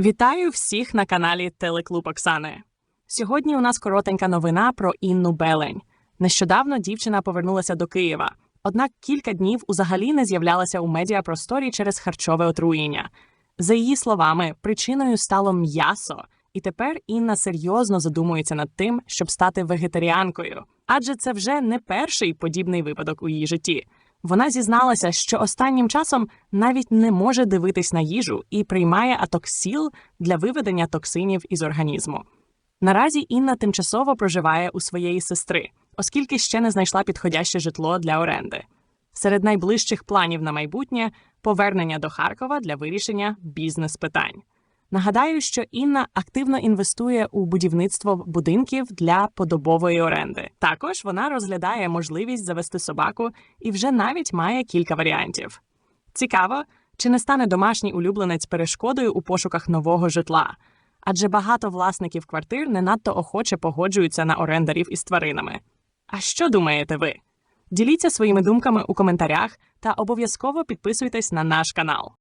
Вітаю всіх на каналі Телеклуб Оксани. Сьогодні у нас коротенька новина про Інну Белень. Нещодавно дівчина повернулася до Києва, однак кілька днів узагалі не з'являлася у медіапросторі через харчове отруєння. За її словами, причиною стало м'ясо, і тепер Інна серйозно задумується над тим, щоб стати вегетаріанкою, адже це вже не перший подібний випадок у її житті. Вона зізналася, що останнім часом навіть не може дивитись на їжу і приймає атоксіл для виведення токсинів із організму. Наразі Інна тимчасово проживає у своєї сестри, оскільки ще не знайшла підходяще житло для оренди. Серед найближчих планів на майбутнє повернення до Харкова для вирішення бізнес-питань. Нагадаю, що Інна активно інвестує у будівництво будинків для подобової оренди. Також вона розглядає можливість завести собаку і вже навіть має кілька варіантів. Цікаво, чи не стане домашній улюбленець перешкодою у пошуках нового житла, адже багато власників квартир не надто охоче погоджуються на орендарів із тваринами. А що думаєте ви? Діліться своїми думками у коментарях та обов'язково підписуйтесь на наш канал.